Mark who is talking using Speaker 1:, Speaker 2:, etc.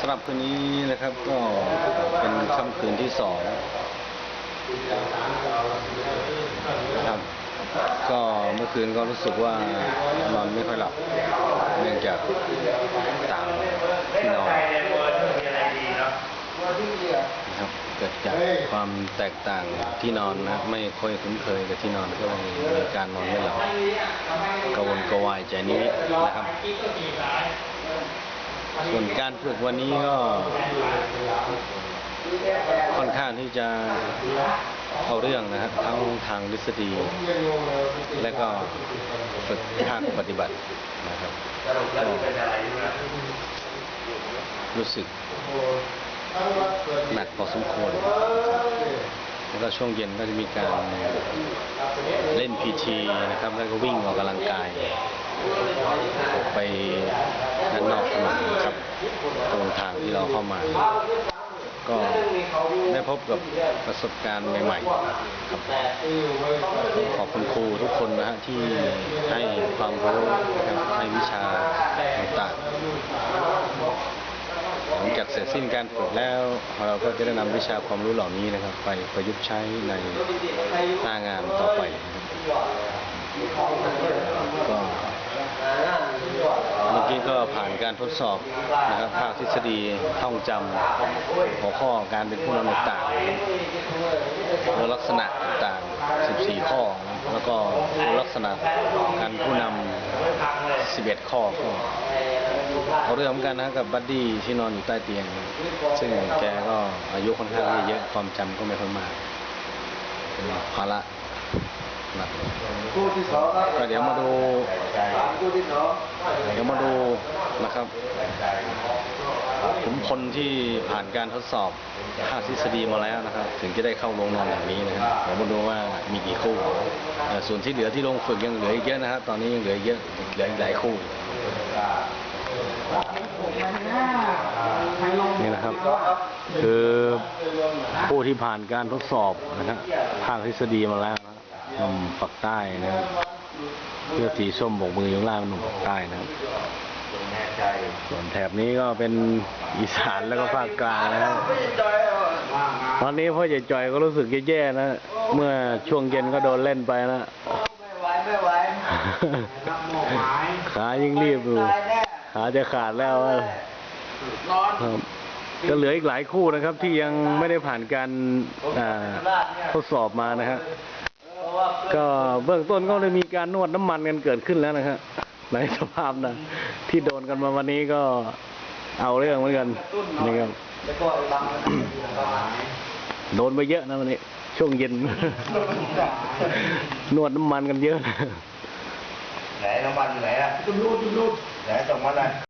Speaker 1: สำหรับคืนนี้นะครับก็เป็นค่ำคืนที่สองนะครับก็เมื่อคืนก็รู้สึกว่านอนไม่ค่อยหลับ เนื่องจากต่างที่นอนนะครับเกิด จากความแตกต่างที่นอนนะ ไม่ค่อยคุ้นเคยกับที่นอนก็เลยมีการนอนไม่หลับกระวนกระวายใจนิดๆนะครับ ส่วนการฝึกวันนี้ก็ค่อนข้างที่จะเอาเรื่องนะครับทั้งทางทฤษฎี และก็ฝึกภาคปฏิบัตินะครับรู้สึก หนักพอสมควร แล้วก็ช่วงเย็นก็จะมีการเล่นพีทีนะครับ แล้วก็วิ่งออกกำลังกายออกไปด้านนอกถนนนะครับ ตรงทางที่เราเข้ามา ก็ได้พบกับประสบการณ์ใหม่ๆครับขอบคุณครูทุกคนนะฮะที่ให้ความรู้นะครับให้วิชาต่างๆ หลังจากเสร็จสิ้นการฝึกแล้ว เราก็จะได้นำวิชาความรู้เหล่านี้นะครับ ไปประยุกต์ใช้ในหน้างานต่อไปก็เมื่อกี้ก็ผ่านการทดสอบนะครับภาคทฤษฎีท่องจำหัวข้อการเป็นผู้นำต่างๆลักษณะต่างๆ 14 ข้อ แล้วก็ลักษณะการผู้นำ 11 ข้อ เอาเรื่องเหมือนกันนะกับบัดดี้ที่นอนอยู่ใต้เตียง ซึ่งแกก็อายุค่อนข้างที่จะเยอะความจำก็ไม่ค่อยมากเป็นภาระหนัก
Speaker 2: คู่ที่สองครับ
Speaker 1: ก็เดี๋ยวมาดู
Speaker 2: คู่ที่สอง
Speaker 1: เดี๋ยวมาดูนะครับขุมพลที่ผ่านการทดสอบภาคทฤษฎีมาแล้วนะครับ ถึงจะได้เข้าโรงนอนอย่างนี้นะครับเดี๋ยวมาดูว่ามีกี่คู่ ส่วนที่เหลือที่ลงฝึกยังเหลืออีกเยอะนะครับ ตอนนี้ยังเหลืออีกเยอะเหลืออีกหลายคู่ นี่นะครับ คือผู้ที่ผ่านการทดสอบนะครับภาคทฤษฎีมาแล้วนะหนุ่มปักใต้นะครับเสื้อสีส้มบกมืออยู่ข้างล่างหนุ่มปักใต้นะครับ
Speaker 2: แน่ใจ
Speaker 1: ส่วนแถบนี้ก็เป็นอีสานแล้วก็ภาคกลางนะครับตอนนี้พ่อใหญ่จอยก็รู้สึกแย่ๆนะ เมื่อช่วงเย็นก็โดนเล่นไปนะ
Speaker 2: ไม่ไหวไม่ไหว
Speaker 1: ขายิ่งรีบอยู่
Speaker 2: ตายแน่
Speaker 1: ขาจะขาดแล้วอะ
Speaker 2: นอน
Speaker 1: ครับก็เหลืออีกหลายคู่นะครับ ที่ยังไม่ได้ผ่านการทดสอบมานะฮะ
Speaker 2: เพราะว่า
Speaker 1: ก็เบื้องต้นก็ได้มีการนวดน้ำมันกันเกิดขึ้นแล้วนะครับในสภาพนะที่โดนกันมาวันนี้ก็เอาเรื่องเหมือนกันนี่ครับโดนไปเยอะนะวันนี้ ช่วงเย็น นวดน้ำมันกันเยอะ
Speaker 2: ไหนน้ำมันอยู่ไหนอะจุดรูดจุดรูด ไหนส่งมาเลย